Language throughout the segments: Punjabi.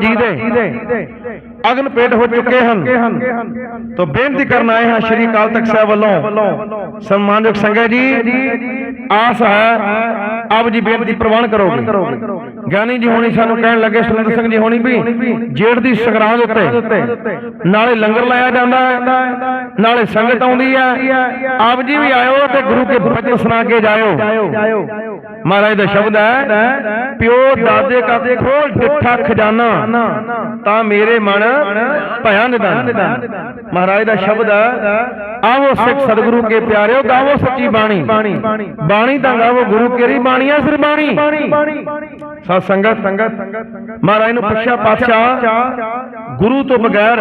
ਜੀ ਦੇ ਅਗਨ ਪੇਟ ਹੋ ਚੁੱਕੇ ਹਨ। ਤੋਂ ਬੇਨਤੀ ਕਰਨ ਆਏ ਹਾਂ ਸ਼੍ਰੀ ਅਕਾਲ ਤਖਤ ਸਾਹਿਬ ਵੱਲੋਂ। ਸਨਮਾਨਯੋਗ ਸੰਗਤ ਜੀ, ਆਸ ਹੈ, ਆਪ ਜੀ ਬੇਨਤੀ ਪ੍ਰਵਾਨ ਕਰੋਗੇ। ਗਿਆਨੀ ਜੀ ਹੋਣੀ ਸਾਨੂੰ ਕਹਿਣ ਲੱਗੇ, ਸੁਰਿੰਦਰ ਸਿੰਘ ਜੀ ਹੋਣੀ ਵੀ ਜੇਠ ਦੀ ਸੰਗਰਾਂਦ ਉੱਤੇ ਨਾਲੇ ਲੰਗਰ ਲਾਇਆ ਜਾਂਦਾ ਨਾਲੇ ਸੰਗਤ ਆਉਂਦੀ ਹੈ। ਆਪ ਜੀ ਵੀ ਆਇਓ ਤੇ ਗੁਰੂ ਕੇ ਬਚਨ ਸੁਣਾ ਕੇ ਜਾਇਓ। ਮਹਾਰਾਜ ਦਾ ਸ਼ਬਦ ਹੈ, ਪਿਓ ਦਾਦੇ ਕਾ ਖੋਲ ਡਿੱਠਾ ਖਜ਼ਾਨਾ, ਤਾਂ ਮੇਰੇ ਮਨ ਭਇਆ ਨਿਦਾਨ। ਮਹਾਰਾਜ ਦਾ ਸ਼ਬਦ ਹੈ ਆਵੋ ਸਿੱਖ ਸਤਿਗੁਰੂ ਕੇ ਪਿਆਰਿਓ ਗਾਵੋ ਸੱਚੀ ਬਾਣੀ। ਬਾਣੀ। ਤਾਂ ਗਾਵੋ ਗੁਰੂ ਕੇਰੀ ਬਾਣੀਆਂ ਸਿਰ ਬਾਣੀ। ਸਤ ਸੰਗਤ ਸੰਗਤ ਮਹਾਰਾਜ ਨੂੰ ਪੁੱਛਿਆ, ਪਾਤਸ਼ਾਹ, ਗੁਰੂ ਤੋਂ ਬਗੈਰ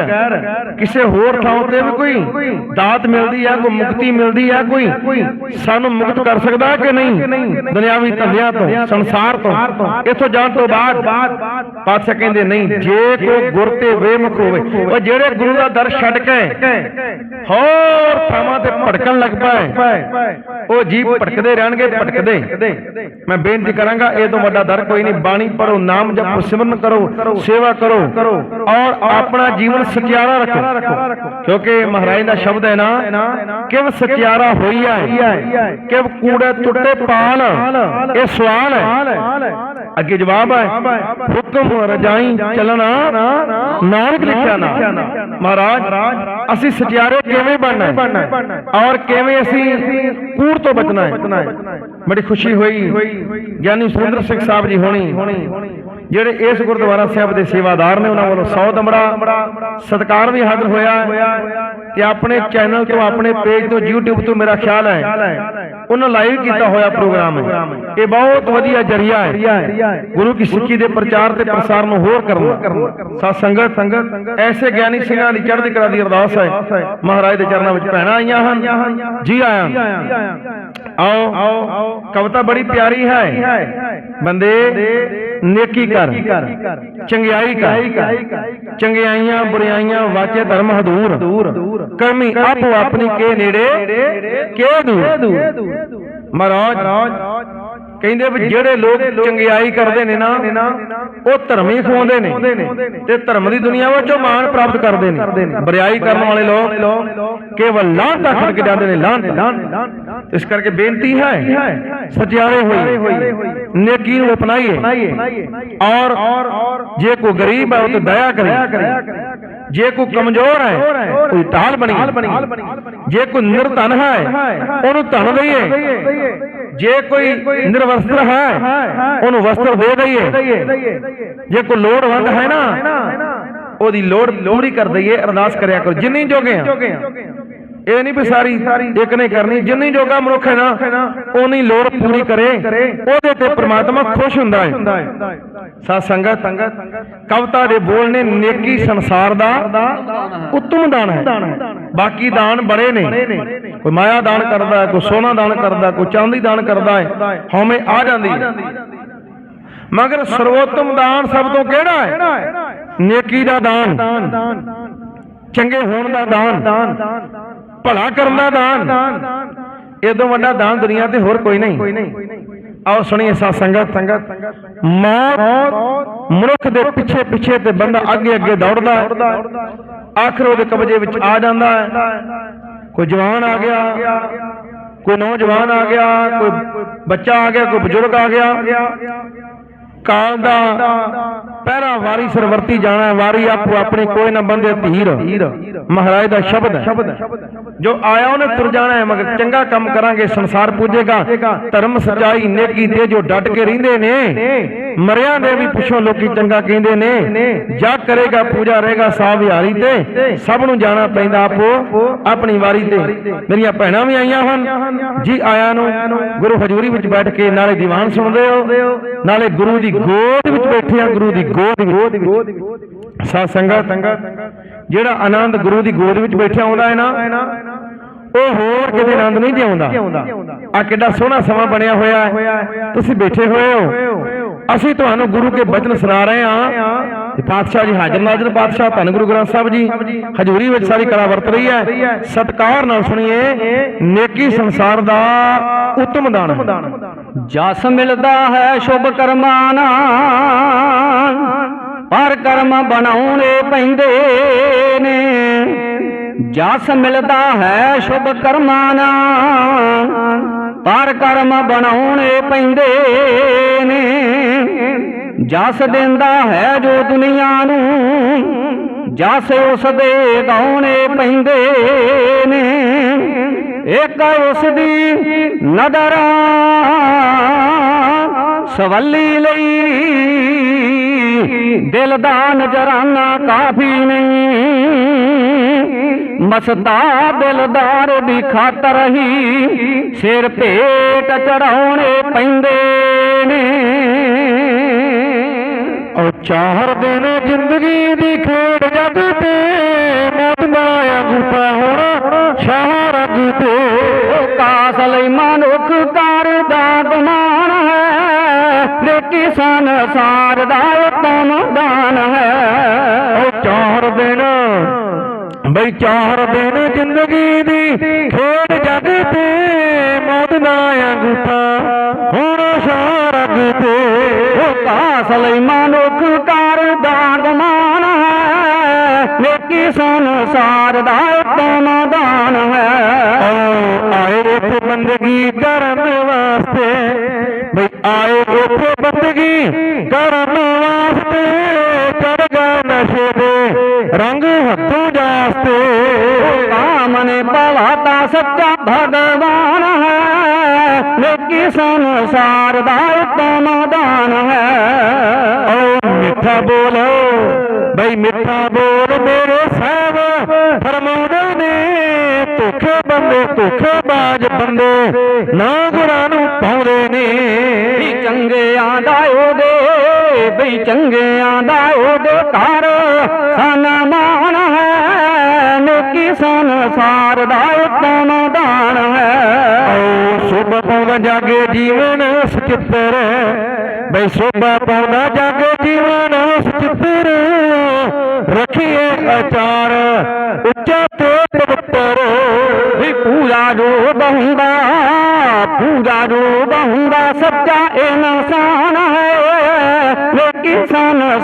ਕਿਸੇ ਹੋਰ ਥਾਂ ਤੇ ਵੀ ਕੋਈ ਦਾਤ ਮਿਲਦੀ ਹੈ ਕੋਈ ਮੁਕਤੀ ਮਿਲਦੀ ਹੈ ਕੋਈ ਸਾਨੂੰ ਮੁਕਤ ਕਰ ਸਕਦਾ ਹੈ ਕਿ ਨਹੀਂ? ਦੁਨਿਆਵੀ ਧੰਦਿਆਂ ਤੋਂ, ਸੰਸਾਰ ਤੋਂ, ਇੱਥੋਂ ਜਾਣ ਤੋਂ ਬਾਅਦ ਪਾਤਸ਼ਾਹ ਕਹਿੰਦੇ, ਨਹੀਂ, ਜੇ ਕੋਈ ਗੁਰ ਤੇ ਵੇਮੁਖ ਹੋਵੇ, ਉਹ ਜਿਹੜੇ ਗੁਰੂ ਦਾ ਦਰ ਛੱਡ ਕੇ ਹੋਰ ਥਾਵਾਂ ਤੇ ਭਟਕਣ ਲੱਗ ਪਏ, ਉਹ ਜੀਵ ਭਟਕਦੇ ਰਹਿਣਗੇ, ਭਟਕਦੇ। ਮੈਂ ਬੇਨਤੀ ਕਰਾਂਗਾ, ਇਹ ਤੋਂ ਵੱਡਾ ਦਰ ਕੋਈ ਨਹੀਂ ਬਾਣੀ ਪੜੋ ਨਾਮ ਜਪ, ਸਿਮਰਨ ਕਰੋ, ਸੇਵਾ ਕਰੋ ਔਰ ਆਪਣਾ ਜੀਵਨ ਸਚਿਆਰਾ ਰੱਖੋ। ਕਿਉਂਕਿ ਮਹਾਰਾਜ ਦਾ ਸ਼ਬਦ ਹੈ ਨਾ, ਕਿਵ ਸਚਿਆਰਾ ਹੋਈ ਹੈ ਕਿਵ ਕੂੜੇ ਟੁੱਟੇ ਪਾਲ, ਇਹ ਸਵਾਲ ਹੈ। ਅੱਗੇ ਜਵਾਬ ਹੈ, ਹੁਕਮ ਰਜਾਈ ਚੱਲਣਾ, ਨਾਨਕ ਲਿਖਿਆ ਨਾ। ਮਹਾਰਾਜ, ਅਸੀਂ ਸਚਿਆਰੇ ਕਿਵੇਂ ਬਣਨਾ ਹੈ? ਔਰ ਕਿਵੇਂ ਅਸੀਂ ਕੂੜ ਤੋਂ ਬਚਣਾ ਹੈ? ਬੜੀ ਖੁਸ਼ੀ ਹੋਈ। ਗਿਆਨੀ ਸੁਰਿੰਦਰ ਸਿੰਘ ਸਾਹਿਬ ਜੀ ਹੋਣੀ, ਜਿਹੜੇ ਇਸ ਗੁਰਦੁਆਰਾ ਸਾਹਿਬ ਦੇ ਸੇਵਾਦਾਰ ਨੇ, ਉਹਨਾਂ ਵੱਲੋਂ 100 ਦਮੜਾ ਸਤਕਾਰ ਵੀ ਹਾਜ਼ਰ ਹੋਇਆ ਤੇ ਆਪਣੇ ਚੈਨਲ ਤੋਂ, ਆਪਣੇ ਪੇਜ ਤੋਂ, YouTube ਤੋਂ ਮੇਰਾ ਖਿਆਲ ਹੈ ਉਹਨਾਂ ਲਾਈਵ ਕੀਤਾ ਹੋਇਆ ਪ੍ਰੋਗਰਾਮ ਹੈ। ਇਹ ਬਹੁਤ ਵਧੀਆ ਜਰੀਆ ਹੈ। ਗੁਰੂ ਕੀ ਸਿੱਖੀ ਦੇ ਪ੍ਰਚਾਰ ਤੇ ਪ੍ਰਸਾਰ ਨੂੰ ਹੋਰ ਕਰਨ ਸਤ ਸੰਗਤ ਸੰਗਤ ਐਸੇ ਗਿਆਨੀ ਸਿੰਘਾਂ ਦੀ ਚੜ੍ਹਦੀ ਕਲਾ ਦੀ ਅਰਦਾਸ ਹੈ। ਮਹਾਰਾਜ ਦੇ ਚਰਨਾਂ ਵਿੱਚ ਭੈਣਾਂ ਆਈਆਂ ਹਨ। ਜੀ ਆਇਆਂ ਆਓ। ਕਵਿਤਾ ਬੜੀ ਪਿਆਰੀ ਹੈ। ਬੰਦੇ ਨੇਕੀ ਕਰ ਚੰਗਿਆਈ ਕਰ ਚੰਗਿਆਈਆਂ ਬੁਰਾਈਆਂ ਵਾਚੇ ਧਰਮ ਹਦੂਰ। ਕਰਮੀ ਆਪੋ ਆਪਣੀ ਕੇ ਨੇੜੇ ਕੇ ਦੂਰ। ਮਹਾਰਾਜ ਕਹਿੰਦੇ ਵੀ ਜਿਹੜੇ ਲੋਕ ਚੰਗਿਆਈ ਕਰਦੇ ਨੇ ਨਾ ਉਹ ਧਰਮੀ ਖਵਾਉਂਦੇ ਨੇ ਤੇ ਧਰਮ ਦੀ ਦੁਨੀਆ ਵਿੱਚੋਂ ਮਾਣ ਪ੍ਰਾਪਤ ਕਰਦੇ ਨੇ। ਬਰਿਆਈ ਕਰਨ ਵਾਲੇ ਲੋਕ ਕੇਵਲ ਲਾਂਟਾ ਖੜਕ ਜਾਂਦੇ ਨੇ ਲਾਂਟ ਇਸ ਕਰਕੇ ਬੇਨਤੀ ਹੈ ਸਚਿਆਰੇ ਹੋਈਏ ਨੇਕੀ ਨੂੰ ਅਪਣਾਈਏ। ਔਰ ਜੇ ਕੋਈ ਗਰੀਬ ਹੈ ਉਹ ਤੇ ਦਇਆ ਕਰੇ। ਜੇ ਕੋਈ ਕਮਜ਼ੋਰ ਹੈ ਕੋਈ ਢਾਲ ਬਣੀ ਜੇ ਕੋਈ ਨਿਰਧਨ ਹੈ ਉਹਨੂੰ ਧਨ ਦਈਏ। ਜੇ ਕੋਈ ਨਿਰਵਸਤਰ ਹੈ ਉਹਨੂੰ ਵਸਤਰ ਦੇ ਦਈਏ। ਜੇ ਕੋਈ ਲੋੜਵੰਦ ਹੈ ਨਾ ਉਹਦੀ ਲੋੜ ਪੂਰੀ ਕਰ ਦਈਏ ਅਰਦਾਸ ਕਰਿਆ ਕਰੋ। ਜਿੰਨੀ ਜੋਗੇ ਆ। ਇਹ ਨਹੀਂ ਵੀ ਸਾਰੀ ਇੱਕ ਨੇ ਕਰਨੀ ਜਿੰਨੀ ਜੋਗਾ ਮਨੁੱਖ ਹੈ ਨਾ ਉਨੀ ਲੋੜ ਪੂਰੀ ਕਰੇ। ਉਹਦੇ ਤੇ ਪ੍ਰਮਾਤਮਾ ਖੁਸ਼ ਹੁੰਦਾ ਹੈ। ਸਤ ਸੰਗਤ ਕਵਤਾ ਦੇ ਬੋਲ ਨੇ ਨੇਕੀ ਸੰਸਾਰ ਦਾ ਉੱਤਮ ਦਾਨ ਹੈ। ਬਾਕੀ ਦਾਨ ਬੜੇ ਨੇ। ਕੋਈ ਮਾਇਆ ਦਾਨ ਕਰਦਾ ਹੈ ਕੋਈ ਸੋਨਾ ਦਾਨ ਕਰਦਾ ਕੋਈ ਚਾਂਦੀ ਦਾਨ ਕਰਦਾ ਹੈ ਹਉਮੈ ਆ ਜਾਂਦੀ ਹੈ। ਮਗਰ ਸਰਵੋਤਮ ਦਾਨ ਸਭ ਤੋਂ ਕਿਹੜਾ ਹੈ? ਨੇਕੀ ਦਾ ਦਾਨ। ਚੰਗੇ ਹੋਣ ਦਾ ਦਾਨ। ਭਲਾ ਕਰਨ ਦਾ ਦਾਨ। ਇਦੋਂ ਵੱਡਾ ਦਾਨ ਦੁਨੀਆ ਤੇ ਹੋਰ ਕੋਈ ਨਹੀਂ। ਆਓ ਸੁਣੀਏ ਸਾ ਸੰਗਤ। ਮੌਤ ਮਨੁੱਖ ਦੇ ਪਿੱਛੇ ਪਿੱਛੇ ਤੇ ਬੰਦਾ ਅੱਗੇ ਅੱਗੇ ਦੌੜਦਾ ਆਖਰ ਉਹਦੇ ਕਬਜ਼ੇ ਵਿੱਚ ਆ ਜਾਂਦਾ ਹੈ। ਕੋਈ ਜਵਾਨ ਆ ਗਿਆ, ਕੋਈ ਨੌਜਵਾਨ ਆ ਗਿਆ, ਕੋਈ ਬੱਚਾ ਆ ਗਿਆ, ਕੋਈ ਬਜ਼ੁਰਗ ਆ ਗਿਆ। ਕਾਲ ਦਾ ਪਹਿਰਾ ਵਾਰੀ ਸਰਵਰਤੀ ਜਾਣਾ ਵਾਰੀ ਆਪੋ ਆਪਣੇ ਕੋਈ ਨਾ ਬੰਦੇ ਧੀਰ ਮਹਾਰਾਜ ਦਾ ਸ਼ਬਦ ਹੈ। ਜੋ ਆਇਆ ਉਹਨੇ ਤੁਰ ਜਾਣਾ ਹੈ, ਮਗਰ ਚੰਗਾ ਕੰਮ ਕਰਾਂਗੇ, ਸੰਸਾਰ ਪੂਜੇਗਾ। ਧਰਮ ਸਚਾਈ ਨੇਕੀ ਤੇ ਜੋ ਡਟ ਕੇ ਰਹਿੰਦੇ ਨੇ? ਮਰਿਆਂ ਦੇ ਵੀ ਪੁੱਛੋ ਲੋਕੀ ਚੰਗਾ ਕਹਿੰਦੇ ਨੇ। ਜਾ ਕਰੇਗਾ, ਪੂਜਾ ਰਹੇਗਾ ਸਾ ਵਿਹਾਰੀ ਤੇ। ਸਭ ਨੂੰ ਜਾਣਾ ਪੈਂਦਾ ਆਪੋ, ਆਪਣੀ ਵਾਰੀ ਤੇ। ਮੇਰੀਆਂ ਭੈਣਾਂ ਵੀ ਆਈਆਂ ਹਨ। ਜੀ ਆਇਆਂ ਨੂੰ ਗੁਰੂ ਹਜ਼ੂਰੀ ਵਿੱਚ ਬੈਠ ਕੇ ਨਾਲੇ ਦੀਵਾਨ ਸੁਣਦੇ ਹੋ। ਨਾਲੇ ਗੁਰੂ ਦੀ ਗੋਦ ਵਿੱਚ ਬੈਠੇ ਆ, ਗੁਰੂ ਦੀ ਗੋਦ ਵਿੱਚ। ਸਾਧ ਸੰਗਤ ਜਿਹੜਾ ਆਨੰਦ ਗੁਰੂ ਦੀ ਗੋਦ ਵਿੱਚ ਬੈਠਿਆ ਆਉਂਦਾ ਹੈ ਨਾ, ਉਹ ਹੋਰ ਕਿਤੇ ਆਨੰਦ ਨਹੀਂ ਜਿਉਂਦਾ ਆ ਕਿੱਡਾ ਸੋਹਣਾ ਸਮਾਂ ਬਣਿਆ ਹੋਇਆ ਹੈ। ਤੁਸੀਂ ਬੈਠੇ ਹੋਏ ਹੋ। ਅਸੀਂ ਤੁਹਾਨੂੰ ਗੁਰੂ ਕੇ ਬਚਨ ਸੁਣਾ ਰਹੇ ਹਾਂ। ਪਾਤਸ਼ਾਹ ਜੀ ਹਾਜ਼ਰ ਨਾਜ਼ਰ ਪਾਤਸ਼ਾਹ, ਧੰਨ ਗੁਰੂ ਗ੍ਰੰਥ ਸਾਹਿਬ ਜੀ। ਹਜ਼ੂਰੀ ਵਿੱਚ ਸਾਰੀ ਕਲਾ ਵਰਤ ਰਹੀ ਹੈ। ਸਤਕਾਰ ਨਾਲ ਸੁਣੀਏ। ਨੇਕੀ ਸੰਸਾਰ ਦਾ ਉੱਤਮ ਦਾਨ ਜਸ ਮਿਲਦਾ ਹੈ ਸ਼ੁਭ ਕਰਮਾਂ ਪਰ ਕਰਮ ਬਣਾਉਣੇ ਪੈਂਦੇ ਨੇ। ਜਸ ਮਿਲਦਾ ਹੈ ਸ਼ੁਭ ਕਰਮਾਂ ਨਾਲ, ਪਰ ਕਰਮ ਬਣਾਉਣੇ ਪੈਂਦੇ ਨੇ। ਜਸ ਦਿੰਦਾ ਹੈ ਜੋ ਦੁਨੀਆ ਨੂੰ, ਜਸ ਉਸ ਦੇ ਗਾਉਣੇ ਪੈਂਦੇ ਨੇ। ਇੱਕ ਉਸ ਦੀ ਨਦਰ ਸਵੱਲੀ ਲਈ ਦਿਲ ਦਾ ਨਜ਼ਰਾਨਾ ਕਾਫੀ ਨਹੀਂ। ਮਸਤਾ ਦਿਲਦਾਰ ਦੀ ਖਾਤਰ ਹੀ ਸਿਰ ਭੇਟ ਚੜਾਉਣੇ ਪੈਂਦੇ ਨੇ। ਉਹ ਚਾਰ ਦਿਨ ਜ਼ਿੰਦਗੀ ਦੀ ਖੇਡ ਜੱਗ ਤੇ ਮੌਤ ਦਾ ਅੰਗੂਠਾ ਹੁਣ ਸ਼ਹਿਰ ਅੱਗ ਤੇ। ਕਾਸ ਲਈ ਮਨੁੱਖ ਕਰਦਾ ਗੁਮਾਨ ਹੈ ਲੇਕੀ ਦਾ ਉਤਮ ਦਾਨ ਹੈ? ਉਹ ਚਾਰ ਦਿਨ, ਬਈ ਚਾਰ ਦਿਨ ਜ਼ਿੰਦਗੀ ਦੀ ਖੇਡ ਜੱਗ ਤੇ ਮੌਤ ਦਾ ਅੰਗੂਠਾ। ਹੁਣ ਸ਼ਹਿਰ ਅੱਗ ਤੇ ਉਹ ਕਾਸ ਲਈ ਮਨੁੱਖ ਦਾ ਗੁਮਾਨ ਹੈ। ਲੇਕੀ ਸੰਸਾਰ ਦਾ ਨੇ ਭਲਾਤਾ ਸੱਚਾ ਭਗਵਾਨ ਹੈ ਲੇਕੀ ਸੰਸਾਰ ਦਾ ਉਤਮ ਦਾਨ ਹੈ। ਓ ਮਿੱਠਾ ਬੋਲ, ਬਈ ਮਿੱਠਾ ਬੋਲ ਮੇਰੇ ਸਾਹਿਬ, ਫਰਮਾਉਂਦੇ ਨੇ, ਧੋਖੇ ਬੰਦੇ, ਧੋਖੇ ਬਾਜ ਬੰਦੇ, ਨਾ ਗੁਰਾਂ ਨੂੰ ਪਾਉਂਦੇ ਨੇ। ਵੀ ਚੰਗਿਆਂ ਦਾ ਉਹਦੇ, ਬਈ ਚੰਗਿਆਂ ਦਾ ਉਹਦੇ ਘਰ ਸਨਮਾਨ ਸੰਸਾਰ ਦਾ ਉਤਮ ਦਾਨ ਹੈ। ਆਓ ਸੁਭ ਪਾਉਂਦਾ ਜਾਗੇ ਜੀਵਨ ਸਚਿੱਤਰ। ਬਈ ਸੁਭ ਪਾਉਂਦਾ ਜਾਗੇ ਜੀਵਨ ਸਚਿੱਤਰ। ਰੱਖੀਏ ਅਚਾਰ ਉੱਚਾ ਤੇ ਪਵਿੱਤਰ। ਵੀ ਪੂਰਾ ਰੂਪ ਹੁੰਦਾ ਪੂਰਾ ਰੂਪ ਹੁੰਦਾ ਸੱਚਾ ਇਨਸਾਨ ਹੈ। ਲੇਕੀ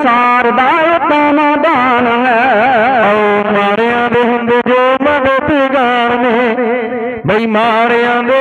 ਸਾਰ ਦਾ ਉਤਮ ਦਾਨ ਹੈ। ਬਈ ਮਾਰਿਆਂ ਦੇ